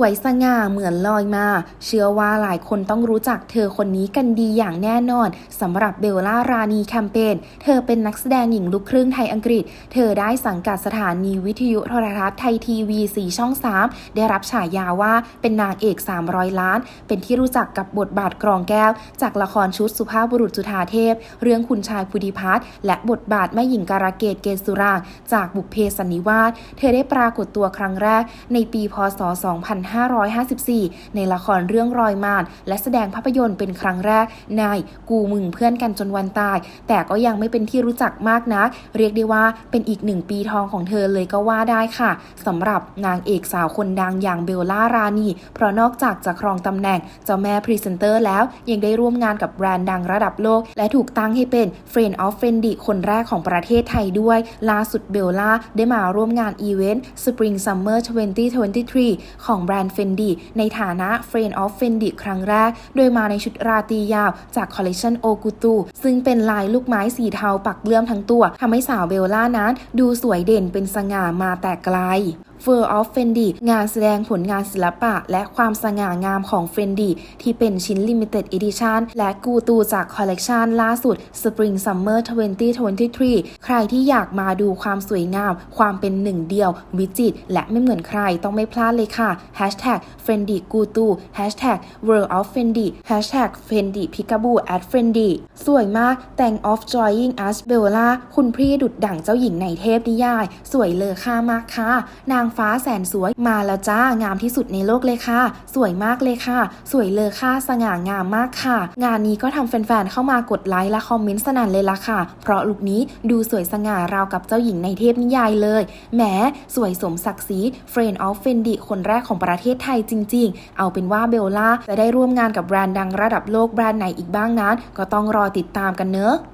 วยสง่าเหมือนลอยมา เชื่อว่าหลายคนต้องรู้จักเธอคนนี้กันดีอย่างแน่นอนสำหรับเบลล่ารานีแคมเปญเธอเป็นนักแสดงหญิงลูกครึ่งไทยอังกฤษ เธอได้สังกัดสถานีวิทยุโทรทัศน์ไทยทีวีสีช่อง 3 ได้รับฉายาว่าเป็นนางเอก 300 ล้าน เป็นที่รู้จักกับบทบาทกรองแก้ว จากละครชุดสุภาพบุรุษจุฑาเทพ เรื่องคุณชายพุทธิพัฒน์และบทบาทแม่หญิงการะเกดเกสุรางจากบุพเพสันนิวาสเธอได้ปรากฏตัวครั้งแรกในปีพศ2554 ในละครเรื่องรอยมานและแสดงภาพยนตร์เป็นครั้งแรกในกูมึงเพื่อนกันจนวันตาย แต่ก็ยังไม่เป็นที่รู้จักมากนัก เรียกได้ว่าเป็นอีกหนึ่งปีทองของเธอเลยก็ว่าได้ค่ะสำหรับนางเอกสาวคนดังอย่างเบลล่ารานี เพราะนอกจากจะครองตำแหน่งเจ้าแม่พรีเซนเตอร์แล้วยังได้ร่วมงานกับแบรนด์ดังระดับโลก และถูกตั้งให้เป็น Friend of Fendi คนแรกของประเทศไทยด้วย ล่าสุดเบลล่าได้มาร่วมงานอีเวนต์ Spring Summer 2023 ของแบรนด์ Fendi ในฐานะ Friend of Fendi ครั้งแรก โดยมาในชุดราตรียาวจากคอลเลคชันโอกุตูซึ่งเป็นลายลูกไม้สีเทาปักเลื่อมทั้งตัวทำให้สาวเบลล่านั้น ดูสวยเด่นเป็นสง่ามาแต่ไกล f u r of Fendi งานแสดงผลงานศิลปะ และความสง่างามของ Fendi ที่เป็นชิ้น Limited Edition และกูตูจากคอลเลกชันล่าสุด Spring Summer 2023 ใครที่อยากมาดูความสวยงาม ความเป็นหนึ่งเดียว วิจิตรและไม่เหมือนใครต้องไม่พลาดเลยค่ะ Hashtag Fendi กูตู Hashtag World of Fendi Hashtag Fendi Peekaboo at Fendi สวยมาก แต่ง of joying us Bella คุณพี่ดุดดั่งเจ้าหญิงในเทพนิยาย สวยเลอค่ามากค่ะ นางฟ้าแสนสวยมาแล้วจ้างามที่สุดในโลกเลยค่ะ สวยมากเลยค่ะ สวยเลอค่าสง่างามมากค่ะ งานนี้ก็ทำแฟนๆเข้ามากดไลค์และคอมเมนต์สนั่นเลยล่ะค่ะ เพราะลุคนี้ดูสวยสง่าราวกับเจ้าหญิงในเทพนิยายเลยแหมสวยสมศักดิ์ศรี Friend of Fendi คนแรกของประเทศไทยจริง ๆ เอาเป็นว่าเบลล่าจะได้ร่วมงานกับแบรนด์ดังระดับโลกแบรนด์ไหนอีกบ้างนั้น ก็ต้องรอติดตามกันเนอะ